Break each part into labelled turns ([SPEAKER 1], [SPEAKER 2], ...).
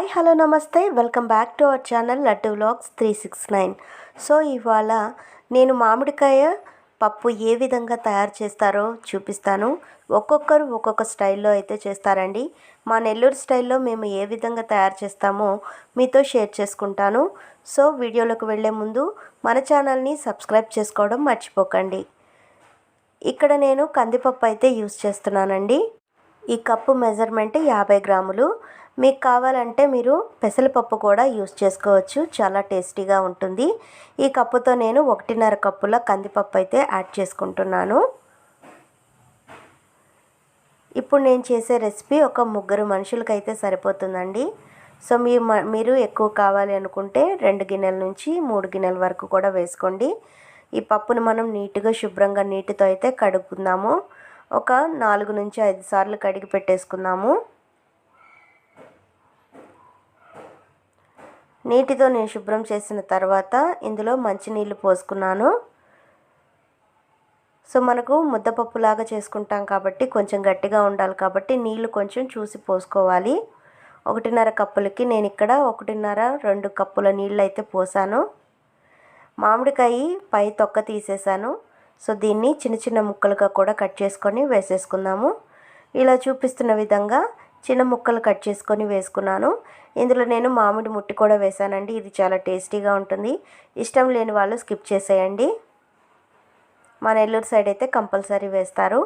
[SPEAKER 1] Hi hello నమస్తే. Welcome back to our channel Laddu vlogs three six nine. So ఇవాళ నేను మామిడికాయ పప్పు ఏ విధంగా తయారు చేస్తారో చూపిస్తాను. ఒక్కొక్కరు ఒక్కొక్క స్టైల్లో అయితే చేస్తారండి. మా నెల్లూరు స్టైల్లో మేము ఏ విధంగా తయారు చేస్తామో మీతో షేర్ చేసుకుంటాను. సో వీడియోలోకి వెళ్ళే ముందు మన ఛానల్ని సబ్స్క్రైబ్ చేసుకోవడం మర్చిపోకండి. ఇక్కడ నేను కందిపప్పు అయితే యూస్ చేస్తున్నానండి. ఈ కప్పు మెజర్మెంట్ యాభై గ్రాములు. మీకు కావాలంటే మీరు పెసరపప్పు కూడా యూస్ చేసుకోవచ్చు. చాలా టేస్టీగా ఉంటుంది. ఈ కప్పుతో నేను ఒకటిన్నర కప్పుల కందిపప్పు అయితే యాడ్ చేసుకుంటున్నాను. ఇప్పుడు నేను చేసే రెసిపీ ఒక ముగ్గురు మనుషులకైతే సరిపోతుందండి. సో మీ మీరు ఎక్కువ కావాలి అనుకుంటే రెండు గిన్నెల నుంచి మూడు గిన్నెల వరకు కూడా వేసుకోండి. ఈ పప్పును మనం నీట్గా శుభ్రంగా నీటితో అయితే కడుక్కుందాము ఒక నాలుగు నుంచి ఐదు సార్లు కడిగి పెట్టేసుకుందాము. నీటితో నేను శుభ్రం చేసిన తర్వాత ఇందులో మంచినీళ్ళు పోసుకున్నాను. సో మనకు ముద్దపప్పులాగా చేసుకుంటాం కాబట్టి కొంచెం గట్టిగా ఉండాలి కాబట్టి నీళ్ళు కొంచెం చూసి పోసుకోవాలి. ఒకటిన్నర కప్పులకి నేను ఇక్కడ ఒకటిన్నర రెండు కప్పుల నీళ్ళు అయితే పోసాను. మామిడికాయ పై తొక్క తీసేసాను. సో దీన్ని చిన్న చిన్న ముక్కలుగా కూడా కట్ చేసుకొని వేసేసుకుందాము. ఇలా చూపిస్తున్న విధంగా చిన్న ముక్కలు కట్ చేసుకొని వేసుకున్నాను. ఇందులో నేను మామిడి ముట్టి కూడా వేసానండి ఇది చాలా టేస్టీగా ఉంటుంది. ఇష్టం లేని వాళ్ళు స్కిప్ చేసేయండి. మా నెల్లూరు సైడ్ అయితే కంపల్సరీ వేస్తారు.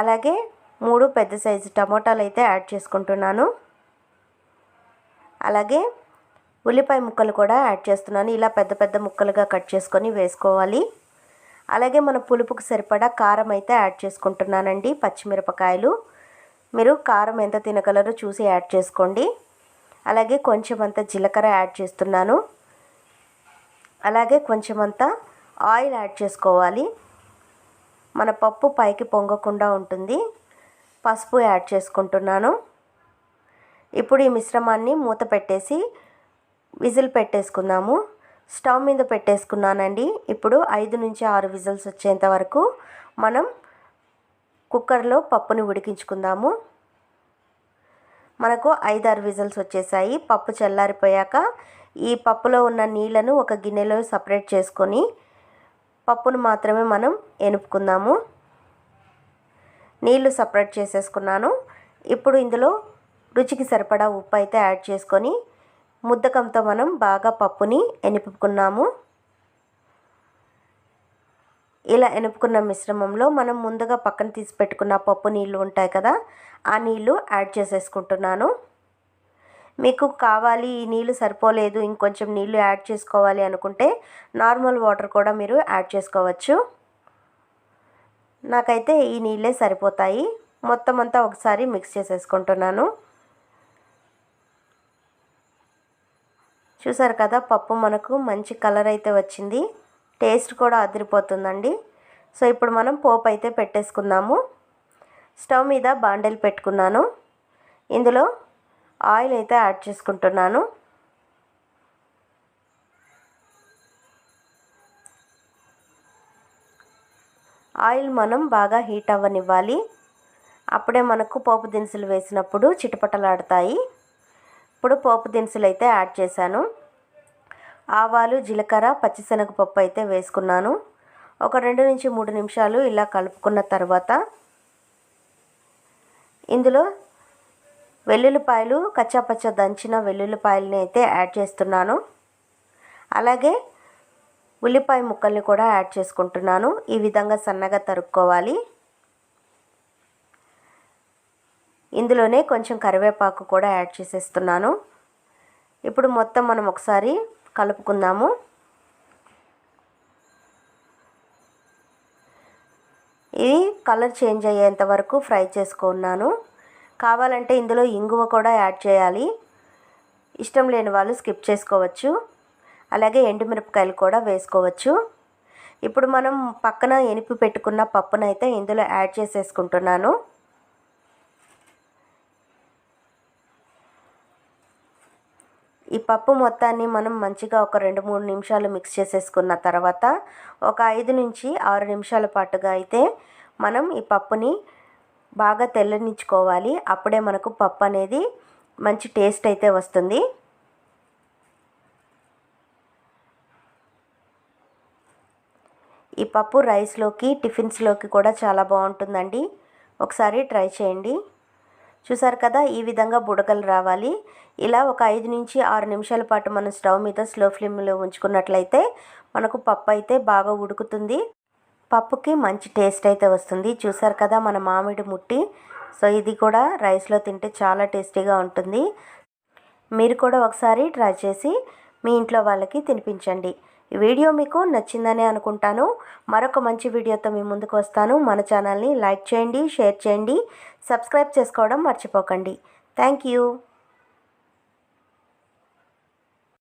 [SPEAKER 1] అలాగే మూడు పెద్ద సైజు టమోటాలు అయితే యాడ్ చేసుకుంటున్నాను. అలాగే ఉల్లిపాయ ముక్కలు కూడా యాడ్ చేస్తున్నాను. ఇలా పెద్ద పెద్ద ముక్కలుగా కట్ చేసుకొని వేసుకోవాలి. అలాగే మన పులుపుకు సరిపడా కారం అయితే యాడ్ చేసుకుంటున్నానండి పచ్చిమిరపకాయలు. మీరు కారం ఎంత తినగలరో చూసి యాడ్ చేసుకోండి. అలాగే కొంచెం అంత జీలకర్ర యాడ్ చేస్తున్నాను. అలాగే కొంచెం అంత ఆయిల్ యాడ్ చేసుకోవాలి. మన పప్పు పైకి పొంగకుండా ఉంటుంది. పసుపు యాడ్ చేసుకుంటున్నాను. ఇప్పుడు ఈ మిశ్రమాన్ని మూత పెట్టేసి విజిల్ పెట్టేసుకుందాము. స్టవ్ మీద పెట్టేసుకున్నానండి. ఇప్పుడు ఐదు నుంచి ఆరు విజిల్స్ వచ్చేంత వరకు మనం కుక్కర్లో పప్పుని ఉడికించుకుందాము. మనకు ఐదారు విజిల్స్ వచ్చేసాయి. పప్పు చల్లారిపోయాక ఈ పప్పులో ఉన్న నీళ్ళను ఒక గిన్నెలో సపరేట్ చేసుకొని పప్పును మాత్రమే మనం ఎనుపుకుందాము. నీళ్ళు సపరేట్ చేసేసుకున్నాను. ఇప్పుడు ఇందులో రుచికి సరిపడా ఉప్పు అయితే యాడ్ చేసుకొని ముద్దకంతో మనం బాగా పప్పుని ఎనిపుకున్నాము. ఇలా ఎనుపుకున్న మిశ్రమంలో మనం ముందుగా పక్కన తీసి పెట్టుకున్న పప్పు నీళ్ళు ఉంటాయి కదా ఆ నీళ్ళు యాడ్ చేసేసుకుంటున్నాను. మీకు కావాలి ఈ నీళ్ళు సరిపోలేదు ఇంకొంచెం నీళ్ళు యాడ్ చేసుకోవాలి అనుకుంటే నార్మల్ వాటర్ కూడా మీరు యాడ్ చేసుకోవచ్చు. నాకైతే ఈ నీళ్ళే సరిపోతాయి. మొత్తం అంతా ఒకసారి మిక్స్ చేసేసుకుంటున్నాను. చూసారు కదా పప్పు మనకు మంచి కలర్ అయితే వచ్చింది. టేస్ట్ కూడా అదిరిపోతుందండి. సో ఇప్పుడు మనం పోపు అయితే పెట్టేసుకుందాము. స్టవ్ మీద బాండెలు పెట్టుకున్నాను. ఇందులో ఆయిల్ అయితే యాడ్ చేసుకుంటున్నాను. ఆయిల్ మనం బాగా హీట్ అవ్వనివ్వాలి. అప్పుడే మనకు పోపు దినుసులు వేసినప్పుడు చిటపటలాడతాయి. ఇప్పుడు పోపు దినుసులు అయితే యాడ్ చేశాను. ఆవాలు జీలకర్ర పచ్చిశనగపప్పు అయితే వేసుకున్నాను. ఒక రెండు నుంచి మూడు నిమిషాలు ఇలా కలుపుకున్న తర్వాత ఇందులో వెల్లుల్లిపాయలు కచ్చాపచ్చ దంచిన వెల్లుల్లిపాయలని అయితే యాడ్ చేస్తున్నాను. అలాగే ఉల్లిపాయ ముక్కల్ని కూడా యాడ్ చేసుకుంటున్నాను. ఈ విధంగా సన్నగా తరుక్కోవాలి. ఇందులోనే కొంచెం కరివేపాకు కూడా యాడ్ చేసేస్తున్నాను. ఇప్పుడు మొత్తం మనం ఒకసారి కలుపుకుందాము. ఇది కలర్ చేంజ్ అయ్యేంత వరకు ఫ్రై చేసుకున్నాను. కావాలంటే ఇందులో ఇంగువ కూడా యాడ్ చేయాలి. ఇష్టం లేని వాళ్ళు స్కిప్ చేసుకోవచ్చు. అలాగే ఎండుమిరపకాయలు కూడా వేసుకోవచ్చు. ఇప్పుడు మనం పక్కన ఎనిపి పెట్టుకున్న పప్పునైతే ఇందులో యాడ్ చేసేసుకుంటున్నాను. ఈ పప్పు మొత్తాన్ని మనం మంచిగా ఒక రెండు మూడు నిమిషాలు మిక్స్ చేసేసుకున్న తర్వాత ఒక ఐదు నుంచి ఆరు నిమిషాల పాటుగా అయితే మనం ఈ పప్పుని బాగా తెల్లనిచ్చుకోవాలి. అప్పుడే మనకు పప్పు అనేది మంచి టేస్ట్ అయితే వస్తుంది. ఈ పప్పు రైస్లోకి టిఫిన్స్లోకి కూడా చాలా బాగుంటుందండి. ఒకసారి ట్రై చేయండి. చూసారు కదా ఈ విధంగా బుడకలు రావాలి. ఇలా ఒక ఐదు నుంచి ఆరు నిమిషాల పాటు మనం స్టవ్ మీద స్లో ఫ్లేమ్లో ఉంచుకున్నట్లయితే మనకు పప్పు అయితే బాగా ఉడుకుతుంది. పప్పుకి మంచి టేస్ట్ అయితే వస్తుంది. చూసారు కదా మన మామిడి ముట్టి. సో ఇది కూడా రైస్లో తింటే చాలా టేస్టీగా ఉంటుంది. మీరు కూడా ఒకసారి ట్రై చేసి మీ ఇంట్లో వాళ్ళకి తినిపించండి. ఈ వీడియో మీకు నచ్చిందనే అనుకుంటాను. మరొక మంచి వీడియోతో మీ ముందుకు వస్తాను. మన ఛానల్ని లైక్ చేయండి షేర్ చేయండి సబ్స్క్రైబ్ చేసుకోవడం మర్చిపోకండి. Thank you.